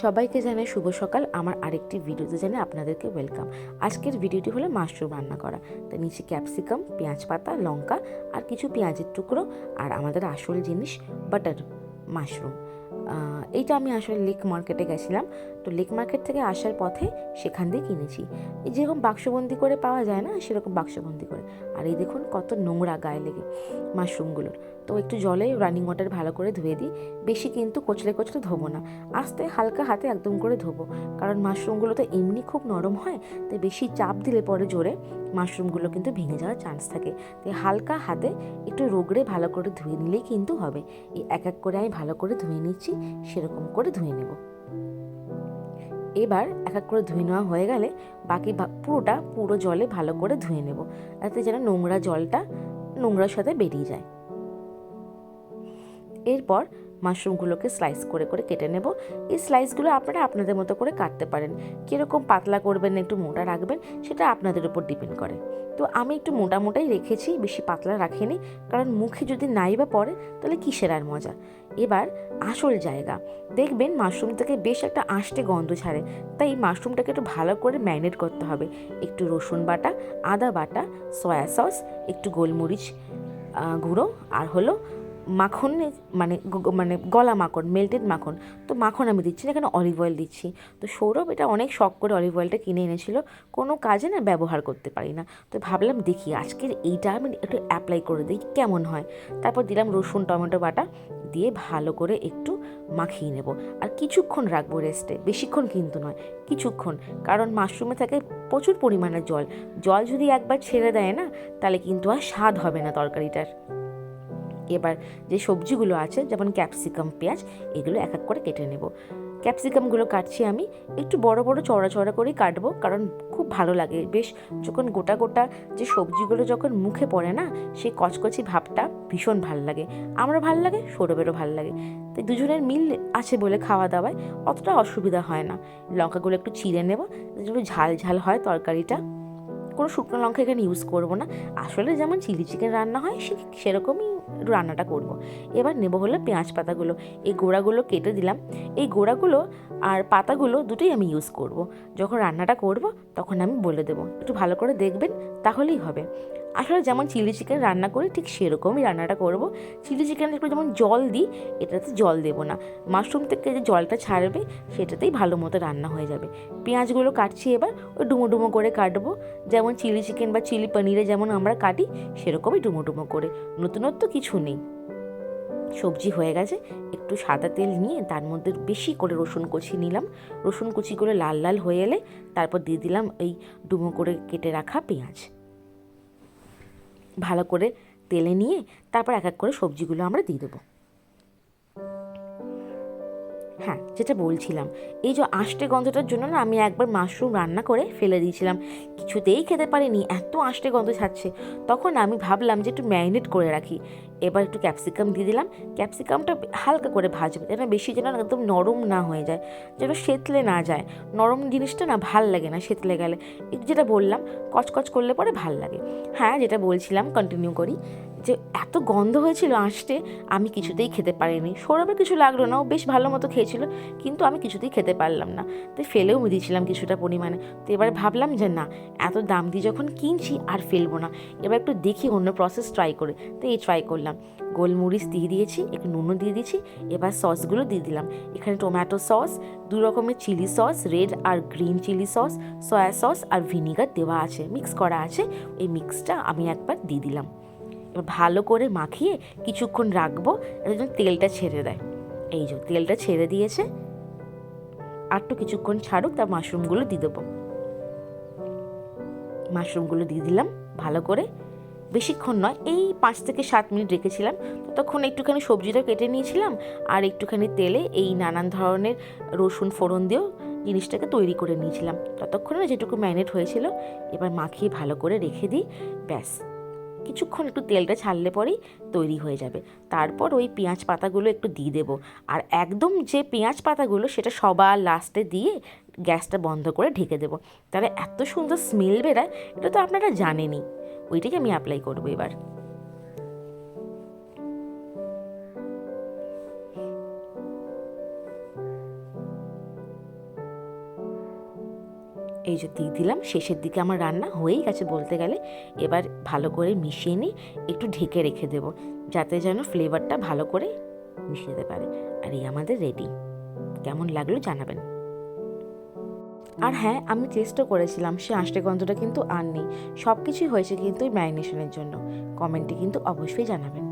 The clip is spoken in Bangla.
সবাইকে জানাই শুভ সকাল। আমার আরেকটি ভিডিওতে জানাই আপনাদেরকে ওয়েলকাম আজকের ভিডিওটি হলো মাশরুম রান্না করা। তার নিচে ক্যাপসিকাম পেঁয়াজ পাতা, লঙ্কা আর কিছু পেঁয়াজের টুকরো আর আমাদের আসল জিনিস বাটার মাশরুম এইটা আমি আসলে লেক মার্কেটে গেছিলাম। তো লেক মার্কেট থেকে আসার পথে সেখান দিয়ে কিনেছি। এই যেরকম বাক্সবন্দি করে পাওয়া যায় না, সেরকম বাক্সবন্দি করে। আর এই দেখুন কত নোংরা গায়ে লেগে মাশরুমগুলোর তো একটু জলে রানিং ওয়াটার ভালো করে ধুয়ে দিই। বেশি কিন্তু কচলে কচলে ধোবো না। আস্তে হালকা হাতে একদম করে ধোবো। কারণ মাশরুমগুলো তো এমনি খুব নরম হয়, তাই বেশি চাপ দিলে পরে জোরে মাশরুমগুলো কিন্তু ভেঙে যাওয়ার চান্স থাকে। তাই হালকা হাতে একটু রোগড়ে ভালো করে ধুয়ে নিলেই কিন্তু হবে। এই এক এক করে আমি ভালো করে ধুয়ে নিচ্ছি। সেরকম করে ধুয়ে নেব। এবার এক এক করে ধুয়ে নেওয়া হয়ে গেলে বাকি পুরোটা পুরো জলে ভালো করে ধুয়ে নেব। যাতে যেন নোংরা জলটা নোংরার সাথে বেরিয়ে যায়। এরপর মাশরুমগুলোকে স্লাইস করে করে কেটে নেব। এই স্লাইসগুলো আপনারা আপনাদের মতো করে কাটতে পারেন। কীরকম পাতলা করবেন, একটু মোটা রাখবেন, সেটা আপনাদের উপর ডিপেন্ড করে। তো আমি একটু মোটামোটাই রেখেছি, বেশি পাতলা রাখিনি। কারণ মুখে যদি নাই বা পড়ে, তাহলে কিসের আর মজা? এবার আসল জায়গা। দেখবেন মাশরুম থেকে বেশ একটা আষ্টে গন্ধ ছাড়ে। তাই মাশরুমটাকে একটু ভালো করে ম্যারিনেট করতে হবে। একটু রসুন বাটা, আদা বাটা, সয়া সস, একটু গোলমরিচ গুঁড়ো, আর হলো মাখন মানে মানে গলা মাখন মেল্টেড মাখন। তো মাখন আমি দিচ্ছি না, এখানে অলিভ অয়েল দিচ্ছি। তো সৌরভ এটা অনেক শখ করে অলিভ অয়েলটা কিনে এনেছিল, কোনো কাজে না ব্যবহার করতে পারি না। তো ভাবলাম দেখি আজকের এইটা আমি একটু অ্যাপ্লাই করে দিই কেমন হয়। তারপর দিলাম রসুন, টমেটো বাটা, দিয়ে ভালো করে একটু মাখিয়ে নেব। আর কিছুক্ষণ রাখব রেস্টে বেশিক্ষণ কিন্তু নয়, কিছুক্ষণ। কারণ মাশরুমে থাকে প্রচুর পরিমাণে জল। জল যদি একবার ছেড়ে দেয় না, তাহলে কিন্তু আর স্বাদ হবে না তরকারিটার। এবার যে সবজিগুলো আছে, যেমন ক্যাপসিকাম পেঁয়াজ, এগুলো এক এক করে কেটে নেব। ক্যাপসিকামগুলো কাটছি আমি, একটু বড় বড় চড়া চড়া করেই কাটবো, কারণ খুব ভালো লাগে। বেশ যখন গোটা গোটা যে সবজিগুলো যখন মুখে পড়ে না, সেই কচকচি ভাবটা ভীষণ ভালো লাগে। আমার ভালো লাগে, সৌরভেরও ভালো লাগে। তাই দুজনের মিল আছে বলে খাওয়া দাওয়ায় অতটা অসুবিধা হয় না। লঙ্কাগুলো একটু চিড়ে নেব, একটু ঝাল ঝাল হয় তরকারিটা। কোনো শুকনো লঙ্কা এখানে ইউজ করব না। আসলে যেমন চিলি চিকেন রান্না হয়, সে সেরকমই রান্নাটা করব। এবার নেব হলো পেঁয়াজ পাতাগুলো। এই গোড়াগুলো কেটে দিলাম। এই গোড়াগুলো আর পাতাগুলো দুটোই আমি ইউজ করব। যখন রান্নাটা করব, তখন আমি বলে দেবো। একটু ভালো করে দেখবেন, তাহলেই হবে। আসলে যেমন চিলি চিকেন রান্না করি, ঠিক সেরকমই রান্নাটা করব। চিলি চিকেনে একটু যেমন জল দিই, এটাতে জল দেবো না। মাশরুম থেকে যে জলটা ছাড়বে, সেটাতেই ভালো মতো রান্না হয়ে যাবে। পেঁয়াজগুলো কাটছি এবার, ওই ডুমো ডুমো করে কাটবো। যেমন চিলি চিকেন বা চিলি পনিরে যেমন আমরা কাটি, সেরকমই ডুমো ডুমো করে। নতুনত্ব কিছু নেই। সবজি হয়ে গেছে, একটু সাদা তেল নিয়ে তার মধ্যে বেশি করে রসুন কুচি নিলাম। রসুন কুচিগুলো লাল লাল হয়ে এলে তারপর দিয়ে দিলাম এই ডুমো করে কেটে রাখা পেঁয়াজ। ভালো করে তেলে নিয়ে তারপর এক এক করে সবজিগুলো আমরা দিয়ে দেবো। হ্যাঁ যেটা বলছিলাম। এই যে আষ্টে গন্ধটার জন্য না আমি একবার মাশরুম রান্না করে ফেলে দিয়েছিলাম। কিছুতেই খেতে পারিনি, এত আষ্টে গন্ধ ছাড়ছে। তখন আমি ভাবলাম যে একটু ম্যারিনেট করে রাখি। এবার একটু ক্যাপসিকাম দিয়ে দিলাম। ক্যাপসিকামটা হালকা করে ভাজবে যেন বেশি যেন একদম নরম না হয়ে যায়, যেন সেতলে না যায়। নরম জিনিসটা না ভালো লাগে না সেতলে গেলে। যেটা বললাম, কচকচ করলে পরে ভালো লাগে। হ্যাঁ যেটা বলছিলাম কন্টিনিউ করি, যে এত গন্ধ হয়েছিল আঁশটে আমি কিছুতেই খেতে পারিনি। সৌরভের কিছু লাগল না, ও বেশ ভালো মতো খেয়েছিল, কিন্তু আমি কিছুতেই খেতে পারলাম না। তাই ফেলেও দিয়েছিলাম কিছুটা পরিমাণে। তো এবার ভাবলাম যে না, এত দাম দিয়ে যখন কিনছি আর ফেলব না। এবার একটু দেখি অন্য প্রসেস ট্রাই করে। তো এই ট্রাই করলাম। গোলমরিচ দিয়ে দিয়েছি, একটু নুনও দিয়ে দিয়েছি, এবার সসগুলো দিয়ে দিলাম। এখানে টমেটো সস, দু রকমের চিলি সস, রেড আর green chilli sauce, soya sauce আর ভিনিগার দেওয়া আছে, মিক্স করা আছে। এই মিক্সটা আমি একবার দিয়ে দিলাম। এবার ভালো করে মাখিয়ে কিছুক্ষণ রাখব যেন তেলটা ছেড়ে দেয়। এই যে, তেলটা ছেড়ে দিয়েছে। আর একটু কিছুক্ষণ ছাড়ুক, তার মাশরুমগুলো দিয়ে দেবো। মাশরুমগুলো দিয়ে দিলাম ভালো করে। বেশিক্ষণ নয়, এই পাঁচ থেকে সাত মিনিট রেখেছিলাম। ততক্ষণ একটুখানি সবজিটা কেটে নিয়েছিলাম আর একটুখানি তেলে এই নানান ধরনের রসুন ফোড়ন দিয়েও জিনিসটাকে তৈরি করে নিয়েছিলাম। ততক্ষণে যেটুকু ম্যারিনেট হয়েছিল, এবার মাখিয়ে ভালো করে রেখে দিই, ব্যাস। কিছুক্ষণ একটু তেলটা ছাড়লে পরেই তৈরি হয়ে যাবে। তারপর ওই পেঁয়াজ পাতাগুলো একটু দিয়ে দেবো। আর একদম যে পেঁয়াজ পাতাগুলো, সেটা সবার লাস্টে দিয়ে গ্যাসটা বন্ধ করে ঢেকে দেবো। তাহলে এত সুন্দর স্মেল বেরায়, এটা তো আপনারা জানেনই। ওইটাই আমি অ্যাপ্লাই করব এবার। এই যে দিয়ে দিলাম, শেষের দিকে আমার রান্না হয়েই গেছে বলতে গেলে। এবার ভালো করে মিশিয়ে নিই একটু ঢেকে রেখে দেবো, যাতে যেন ফ্লেভারটা ভালো করে মিশে যেতে পারে। আর এই আমাদের রেডি কেমন লাগল জানাবেন। আর হ্যাঁ আমি চেষ্টা করেছিলাম, সে আষ্টে গন্ধটা কিন্তু আর নেই। সব কিছুই হয়েছে কিন্তু ম্যারিনেশনের জন্য। কমেন্টে কিন্তু অবশ্যই জানাবেন।